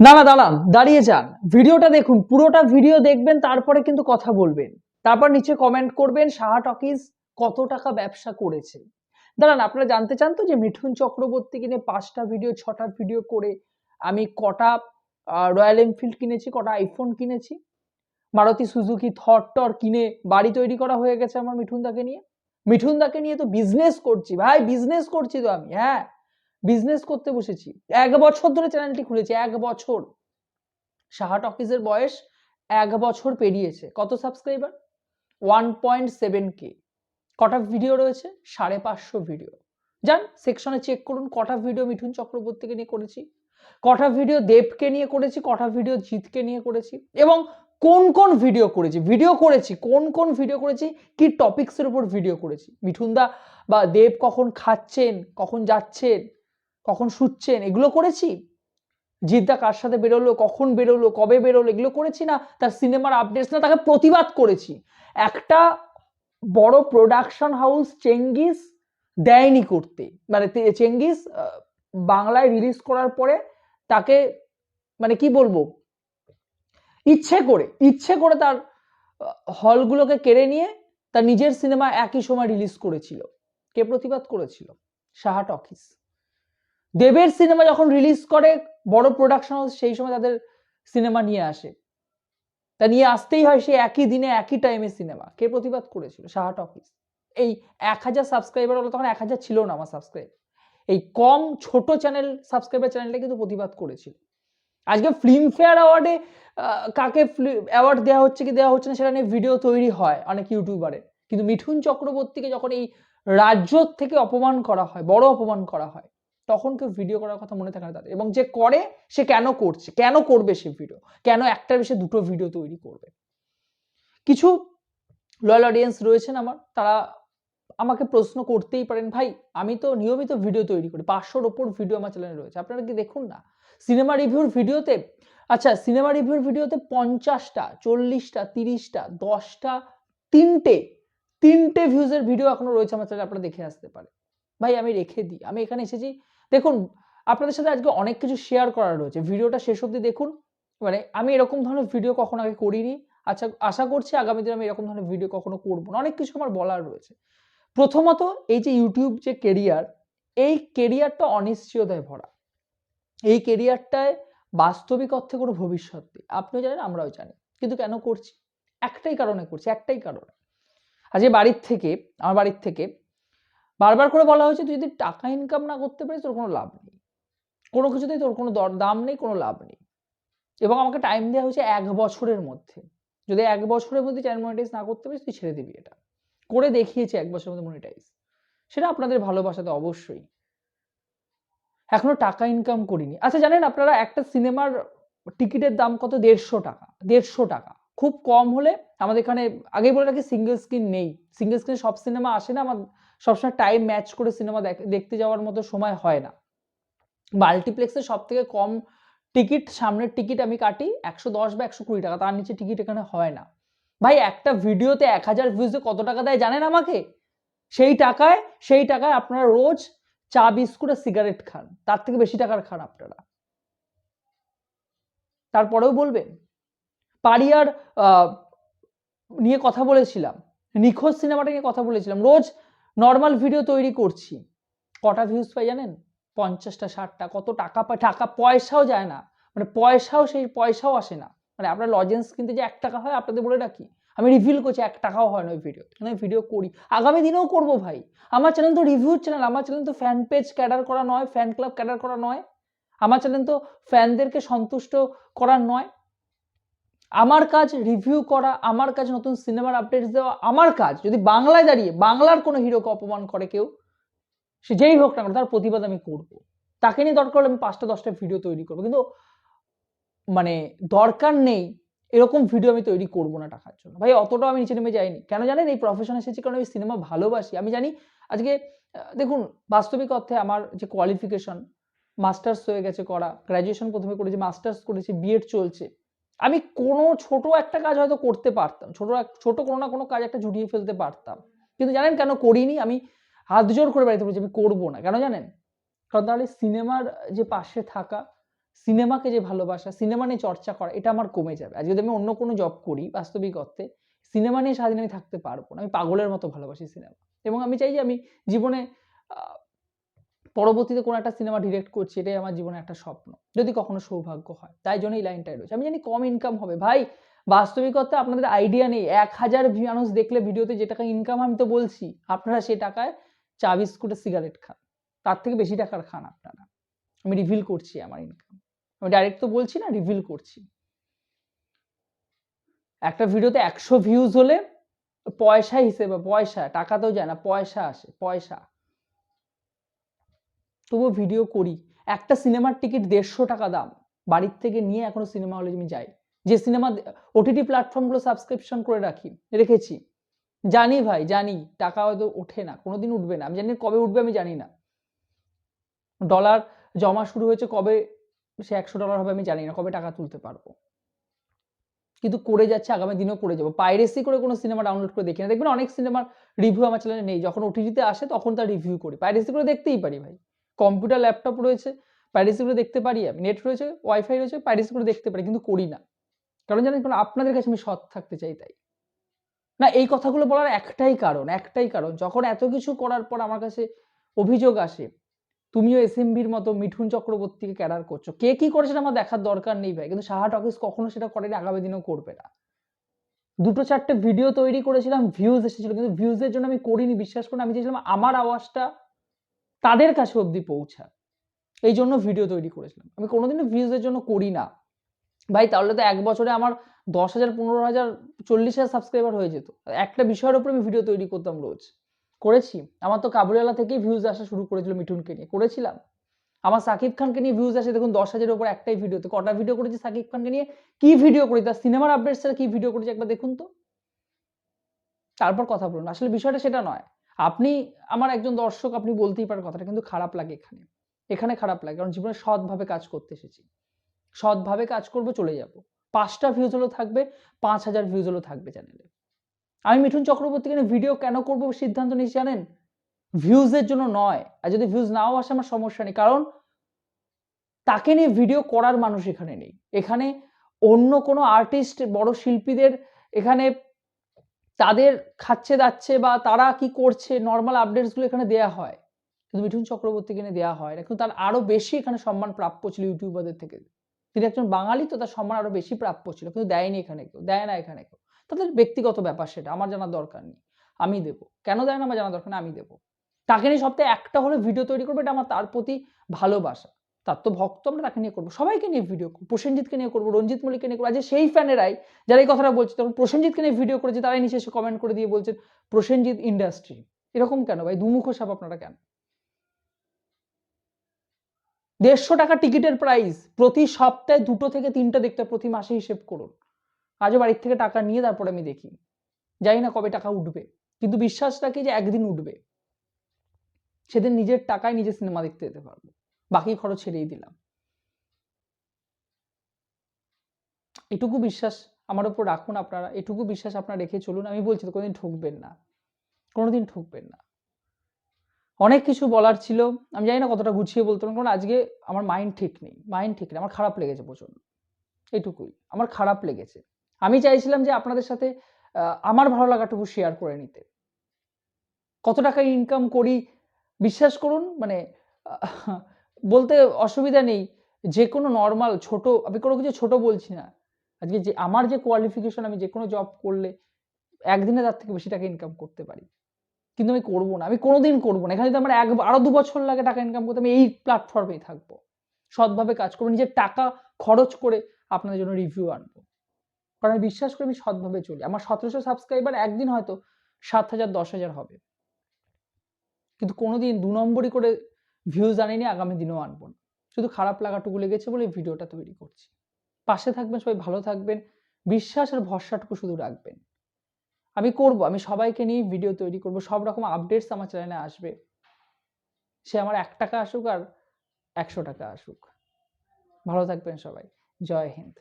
না না, দাঁড়ান, দাঁড়িয়ে যান। ভিডিওটা দেখুন, পুরোটা ভিডিও দেখবেন, তারপরে কিন্তু কথা বলবেন। তারপর নিচে কমেন্ট করবেন, সাহা টকিজ কত টাকা ব্যবসা করেছে। দাঁড়ান, আপনারা জানতে চান তো যে মিঠুন চক্রবর্তী কিনে পাঁচটা ভিডিও, ছটা ভিডিও করে আমি কটা রয়্যাল এনফিল্ড কিনেছি, কটা আইফোন কিনেছি? মারুতি সুজুকি, থর টর কিনে বাড়ি তৈরি করা হয়ে গেছে আমার মিঠুন দাকে নিয়ে। মিঠুন দাকে নিয়ে তো বিজনেস করছি, ভাই বিজনেস করছি তো আমি হ্যাঁ। বিজনেস করতে বসেছি। এক বছর ধরে চ্যানেলটি খুলেছি, এক বছর। সাহা টকিজের বয়স এক বছর পেরিয়েছে। কত subscriber one point seven K কটা ভিডিও রয়েছে? সাড়ে পাঁচশো ভিডিও যান সেকশনে চেক করুন, কটা ভিডিও মিঠুন চক্রবর্তীকে নিয়ে করেছি, কটা ভিডিও দেবকে নিয়ে করেছি, কটা ভিডিও জিতকে নিয়ে করেছি এবং কোন কোন ভিডিও করেছি। ভিডিও করেছি, কোন কোন ভিডিও করেছি, কি টপিক্সের উপর ভিডিও করেছি। মিঠুনদা বা দেব কখন খাচ্ছেন, কখন যাচ্ছেন কখন শুচ্ছেন? এগুলো করেছি? জিদ্দা কার সাথে বেরোলো? কখন বেরোলো? কবে বেরোলো? এগুলো করেছি না? তার সিনেমার আপডেটস না? তাকে প্রতিবাদ করেছি। একটা বড় প্রোডাকশন হাউস চেঙ্গিস দেয়নি করতে। মানে চেঙ্গিস বাংলায় রিলিজ করার পরে তাকে মানে কি বলব? ইচ্ছে করে ইচ্ছে করে তার হলগুলোকে কেড়ে নিয়ে তার নিজের সিনেমা একই সময় রিলিজ করেছিল। কে প্রতিবাদ করেছিল? সাহা টকিস। দেবের সিনেমা যখন রিলিজ করে, বড় প্রোডাকশন হাউস সেই সময় তাদের সিনেমা নিয়ে আসে। তা নিয়ে আসতেই হয় সেই একই দিনে, একই টাইমে সিনেমা। কে প্রতিবাদ করেছিল? সাহা টকিস এই এক হাজার সাবস্ক্রাইবার হলো তখন এক হাজার ছিল না আমার সাবস্ক্রাইব এই কম ছোট চ্যানেল সাবস্ক্রাইবার চ্যানেলটা কিন্তু প্রতিবাদ করেছিল। আজকে ফিল্মফেয়ার অ্যাওয়ার্ডে কাকে অ্যাওয়ার্ড দেওয়া হচ্ছে কি দেওয়া হচ্ছে না সেটা নিয়ে ভিডিও তৈরি হয় অনেক ইউটিউবারের কিন্তু মিঠুন চক্রবর্তীকে যখন এই রাজ্য থেকে অপমান করা হয়, বড় অপমান করা হয় তখন কেউ ভিডিও করার কথা মনে থাকে না তাদের। এবং যে করে, সে কেন করছে? কেন করবে সে ভিডিও কেন একটার বেশি দুটো ভিডিও তৈরি করবে? কিছু লয়াল অডিয়েন্স রয়েছেন আমার। তারা আমাকে প্রশ্ন করতেই পারেন, ভাই, আমি তো নিয়মিত ভিডিও তৈরি করি। পাঁচশোর ওপর ভিডিও আমার চ্যানেলে রয়েছে। আপনারা কি দেখুন না? সিনেমা রিভিউর ভিডিওতে আচ্ছা সিনেমা রিভিউর ভিডিওতে পঞ্চাশটা, চল্লিশটা, তিরিশটা, দশটা, তিনটে তিনটে ভিউজের ভিডিও এখনও রয়েছে আমার চ্যানেলে আপনারা দেখে আসতে পারে ভাই, আমি রেখে দিই। আমি এখানে এসেছি দেখুন, আপনাদের সাথে আজকে অনেক কিছু শেয়ার করা রয়েছে। ভিডিওটা শেষ অবধি দেখুন। মানে আমি এরকম ধরনের ভিডিও কখনো আগে করিনি। আচ্ছা আশা করছি আগামী দিনে আমি এরকম ধরনের ভিডিও কখনো করব না। অনেক কিছু আমার বলার রয়েছে। প্রথমত, এই যে ইউটিউব যে কেরিয়ার এই কেরিয়ারটা অনিশ্চয়তায় ভরা। এই কেরিয়ারটায় বাস্তবিক অর্থে কোনো ভবিষ্যৎ নেই। আপনিও জানেন, আমরাও জানি। কিন্তু কেন করছি? একটাই কারণে করছি, একটাই কারণে। আজকে বাড়ির থেকে, আমার বাড়ির থেকে বারবার করে বলা হয়েছে, তুই যদি টাকা ইনকাম না করতে পারিস, তোর কোনো লাভ নেই। কোনো কিছুতেই তোর কোনো দাম নেই, কোনো লাভ নেই। এবং আমাকে টাইম দেওয়া হয়েছে এক বছরের মধ্যে। যদি এক বছরের মধ্যে চ্যানেল মনিটাইজ না করতে পারিস, তুই ছেড়ে দিবি এটা। করে দেখিয়েছি এক বছরের মধ্যে মনিটাইজ সেটা আপনাদের ভালোবাসাতে অবশ্যই। এখনও টাকা ইনকাম করিনি। আচ্ছা জানেন আপনারা একটা সিনেমার টিকিটের দাম কত? দেড়শো টাকা দেড়শো টাকা। খুব কম হলে আমাদের এখানে, আগেই বলে রাখি সিঙ্গেল স্ক্রিন নেই। সিঙ্গেল স্ক্রিন সব সিনেমা আসে না, আমার সবসময় টাইম ম্যাচ করে সিনেমা দেখতে যাওয়ার মতো সময় হয় না। মাল্টিপ্লেক্সে সব থেকে কম টিকিট সামনের টিকিট আমি কাটি একশো দশ বা একশো কুড়ি টাকা, তার নিচে টিকিট এখানে হয় না। ভাই, একটা ভিডিওতে এক হাজার ভিউজে কত টাকা দেয় জানেন আমাকে? সেই টাকায় সেই টাকায় আপনারা রোজ চা, বিস্কুট আর সিগারেট খান। তার থেকে বেশি টাকার খান আপনারা। তারপরেও বলবেন পারিয়ার নিয়ে কথা বলেছিলাম। নিখোঁজ সিনেমাটা নিয়ে কথা বলেছিলাম। রোজ নর্মাল ভিডিও তৈরি করছি। কটা ভিউজ পাই জানেন? পঞ্চাশটা, ষাটটা। কত টাকা পায় টাকা পয়সাও যায় না। মানে পয়সাও সেই পয়সাও আসে না। মানে আপনার লজেন্স কিনতে যে এক টাকা হয়, আপনাদের বলে রাখি। আমি রিভিল করছি, এক টাকাও হয় না ওই ভিডিও আমি ভিডিও করি। আগামী দিনেও করব ভাই। আমার চ্যানেল তো রিভিউ চ্যানেল আমার চ্যানেল তো ফ্যান পেজ ক্যাডার করা নয় ফ্যান ক্লাব ক্যাডার করা নয়। আমার চ্যানেল তো ফ্যানদেরকে সন্তুষ্ট করার নয়। আমার কাজ রিভিউ করা, আমার কাজ নতুন সিনেমার আপডেটস দেওয়া, আমার কাজ, যদি বাংলায় দাঁড়িয়ে, বাংলার কোনো হিরোকে অপমান করে কেউ, সে যেই হোক না তার প্রতিবাদ আমি করব। তাকে নিয়ে দরকার হলে আমি পাঁচটা, দশটা ভিডিও তৈরি করব। কিন্তু মানে দরকার নেই, এরকম ভিডিও আমি তৈরি করব না টাকার জন্য। ভাই, অতটাও আমি নিচে নেমে যাইনি। কেন জানেন, এই প্রফেশন এসেছি কারণ আমি সিনেমা ভালোবাসি। আমি জানি, আজকে দেখুন, বাস্তবিক অর্থে আমার যে কোয়ালিফিকেশন মাস্টার্স হয়ে গেছে করা গ্র্যাজুয়েশন প্রথমে করেছি মাস্টার্স করেছি বিএড চলছে। আমি কোনো ছোট একটা কাজ হয়তো করতে পারতাম, ছোট ছোট কোনো না কোনো কাজ একটা জুটিয়ে ফেলতে পারতাম। কিন্তু জানেন কেন করিনি? আমি হাত জোর করে বাড়িতে বলেছি, আমি করব না। কেন জানেন? কারণ তাহলে সিনেমার যে পাশে থাকা, সিনেমাকে যে ভালোবাসা, সিনেমা নিয়ে চর্চা করা, এটা আমার কমে যাবে। আর যদি আমি অন্য কোনো জব করি বাস্তবিক অর্থে, সিনেমা নিয়ে সারাদিন আমি থাকতে পারব না। আমি পাগলের মতো ভালোবাসি সিনেমা। এবং আমি চাই যে আমি জীবনে পরবর্তীতে কোনো একটা সিনেমা ডিরেক্ট করছি, এটাই আমার জীবনে একটা স্বপ্ন। যদি কখনো সৌভাগ্য হয়, তাই জন্য এই লাইনটাই রয়েছে। আমি জানি কম ইনকাম হবে। ভাই, বাস্তবিকতা আপনাদের আইডিয়া নেই। এক হাজার মানুষ দেখলে ভিডিওতে যে টাকা ইনকাম আমি তো বলছি, আপনারা সেই টাকায় চা বিস্কুটের সিগারেট খান। তার থেকে বেশি টাকার খান আপনারা। আমি রিভিল করছি আমার ইনকাম আমি ডাইরেক্ট তো বলছি না রিভিল করছি। একটা ভিডিওতে একশো ভিউজ হলে পয়সা হিসেবে, পয়সা টাকাতেও যায় না, পয়সা আসে, পয়সা। তবুও ভিডিও করি। একটা সিনেমার টিকিট দেড়শো টাকা দাম। বাড়ির থেকে নিয়ে এখনও সিনেমা হলে আমি যাই। যে সিনেমা ওটিটি প্ল্যাটফর্মগুলো সাবস্ক্রিপশন করে রাখি, রেখেছি। জানি ভাই, জানি। টাকা হয়তো ওঠে না, কোনোদিন উঠবে না। আমি জানি কবে উঠবে, আমি জানি না। ডলার জমা শুরু হয়েছে কবে, সে একশো ডলার হবে, আমি জানি না। কবে টাকা তুলতে পারব। কিন্তু করে যাচ্ছে, আগামী দিনেও করে যাব। পাইরেসি করে কোনো সিনেমা ডাউনলোড করে দেখি না। দেখবেন অনেক সিনেমার রিভিউ আমার চ্যানেলে নেই। যখন ওটিটিতে আসে, তখন তার রিভিউ করি। পাইরেসি করে দেখতেই পারি ভাই। কম্পিউটার ল্যাপটপ রয়েছে পাইরেসি করে দেখতে পারি আমি নেট রয়েছে ওয়াইফাই রয়েছে পাইরেসি করে দেখতে পারি, কিন্তু করি না। কারণ জানেন কারণ আপনাদের কাছে আমি সৎ থাকতে চাই তাই। না, এই কথাগুলো বলার একটাই কারণ একটাই কারণ, যখন এত কিছু করার পর আমার কাছে অভিযোগ আসে, তুমিও এসএমবির মতো মিঠুন চক্রবর্তীকে ক্যারার করছ, কে কি করে সেটা আমার দেখার দরকার নেই ভাই, কিন্তু সাহা টকিস কখনো সেটা করেনি, আগামী দিনেও করবে না। দুটো চারটে ভিডিও তৈরি করেছিলাম ভিউজ এসেছিল, কিন্তু ভিউজের জন্য আমি করিনি, বিশ্বাস করুন, আমি চেয়েছিলাম আমার আওয়াজটা তাদের কাছে অবধি পৌঁছা এই জন্য ভিডিও তৈরি করেছিলাম। আমি কোনোদিনও ভিউজের জন্য করি না। ভাই, তাহলে তো এক বছরে আমার দশ হাজার, পনেরো হাজার, চল্লিশ হাজার সাবস্ক্রাইবার হয়ে যেত। একটা বিষয়ের উপর আমি ভিডিও তৈরি করতাম রোজ। করেছি। আমার তো কাবুলিওয়ালা থেকেই ভিউজ আসা শুরু করেছিল মিঠুনকে নিয়ে। করেছিলাম। আমার সাকিব খানকে নিয়ে ভিউজ আসে, দেখুন, দশ হাজারের উপর একটাই ভিডিওতে কটা ভিডিও করেছি সাকিব খানকে নিয়ে? কি ভিডিও করি তার সিনেমার আপডেট ছাড়া কি ভিডিও করেছি? একবার দেখুন তো। তারপর কথা বলুন। আসলে বিষয়টা সেটা নয়। আপনি, আমার একজন দর্শক আপনি বলতেই পারেন কথাটা, কিন্তু খারাপ লাগে এখানে। এখানে খারাপ লাগে, কারণ জীবনে সৎভাবে কাজ করতে এসেছি। সৎভাবে কাজ করব, চলে যাব। পাঁচটা ভিউজ হলেও থাকবে, পাঁচ হাজার ভিউজ হলেও থাকবে চ্যানেলে আমি মিঠুন চক্রবর্তীকে নিয়ে ভিডিও কেন করব সিদ্ধান্ত নিয়েছি জানেন? ভিউজের জন্য নয়। আর যদি ভিউজ নাও আসে, আমার সমস্যা নেই। কারণ, তাকে নিয়ে ভিডিও করার মানুষ এখানে নেই। এখানে অন্য কোনো আর্টিস্ট বড় শিল্পীদের এখানে তাদের খাচ্ছে দাচ্ছে বা তারা কি করছে নর্মাল আপডেটসগুলো এখানে দেয়া হয়। কিন্তু মিঠুন চক্রবর্তীকে নিয়ে দেওয়া হয় না। কিন্তু তার আরও বেশি এখানে সম্মান প্রাপ্য ছিল ইউটিউবারদের থেকে। তিনি একজন বাঙালি তো তার সম্মান আরও বেশি প্রাপ্য ছিল। কিন্তু দেয়নি এখানে কেউ, দেয় না এখানে কেউ। তাদের ব্যক্তিগত ব্যাপার সেটা, আমার জানার দরকার নেই। আমি দেবো। কেন দেয় না আমার জানার দরকার নেই? আমি দেবো। তাকে নিয়ে সপ্তাহে একটা হলে ভিডিও তৈরি করবে, এটা আমার তার প্রতি ভালোবাসা। তার তো ভক্ত আমরা তাকে নিয়ে করব, সবাইকে নিয়ে ভিডিও করব, প্রসেনজিৎকে নিয়ে করব, রঞ্জিত মল্লিককে নিয়ে করব আজ সেই ফ্যানেরাই যারা এই কথাটা বলছে, তখন প্রসেনজিৎকে নিয়ে ভিডিও করেছে, তারাই নিচে এসে কমেন্ট করে দিয়ে বলছেন, প্রসেনজিৎ ইন্ডাস্ট্রি এরকম কেন ভাই? দুমুখ সাপ আপনারা কেন? দেড়শো টাকা টিকিটের প্রাইস প্রতি সপ্তাহে দুটো থেকে তিনটা দেখতে, প্রতি মাসে হিসেব করুন। আজও বাড়ির থেকে টাকা নিয়ে তারপরে আমি দেখি। জানি না কবে টাকা উঠবে, কিন্তু বিশ্বাস রাখি যে একদিন উঠবে। সেদিন নিজের টাকায় নিজের সিনেমা দেখতে যেতে পারব। বাকি খরচ ছেড়েই দিলাম। এটুকু বিশ্বাস আমার উপর রাখুন আপনারা, এটুকু বিশ্বাস আপনারা রেখে চলুন। আমি বলছি তো, কোনোদিন ঠকবেন না। কোনোদিন ঠকবেন না। অনেক কিছু বলার ছিল, আমি জানি না কতটা গুছিয়ে বলতে পারব, কারণ আজকে আমার মাইন্ড ঠিক নেই মাইন্ড ঠিক নেই, আমার খারাপ লেগেছে প্রচণ্ড এটুকুই, আমার খারাপ লেগেছে। আমি চাইছিলাম যে আপনাদের সাথে আমার ভালো লাগাটুকু শেয়ার করে নিতে। কত টাকা ইনকাম করি, বিশ্বাস করুন মানে বলতে অসুবিধা নেই। যে কোনো নর্মাল ছোট, আমি কোনো কিছু ছোট বলছি না। আজকে যে, আমার যে কোয়ালিফিকেশন আমি যে কোনো জব করলে একদিনে তার থেকে বেশি টাকা ইনকাম করতে পারি। কিন্তু আমি করব না, আমি কোনোদিন করব না। এখানে যদি আমার এক, আরও দু বছর লাগে টাকা ইনকাম করতে, আমি এই প্ল্যাটফর্মেই থাকব। সৎভাবে কাজ করব, নিজের টাকা খরচ করে আপনাদের জন্য রিভিউ আনব। কারণ আমি বিশ্বাস করি আমি সৎভাবে চলি। আমার সতেরোশো সাবস্ক্রাইবার একদিন হয়তো সাত হাজার, দশ হাজার হবে। কিন্তু কোনোদিন দু নম্বরই করে ভিউজ আনিনি, আগামী দিনেও আনব না। শুধু খারাপ লাগাটুকু লেগেছে বলে ভিডিওটা তৈরি করছি। পাশে থাকবেন সবাই, ভালো থাকবেন। বিশ্বাস আর ভরসাটুকু শুধু রাখবেন। আমি করব, আমি সবাইকে নিয়ে ভিডিও তৈরি করব। সব রকম আপডেটস আমার চ্যানেলে আসবে। সে আমার এক টাকা আসুক আর একশো টাকা আসুক। ভালো থাকবেন সবাই। জয় হিন্দ।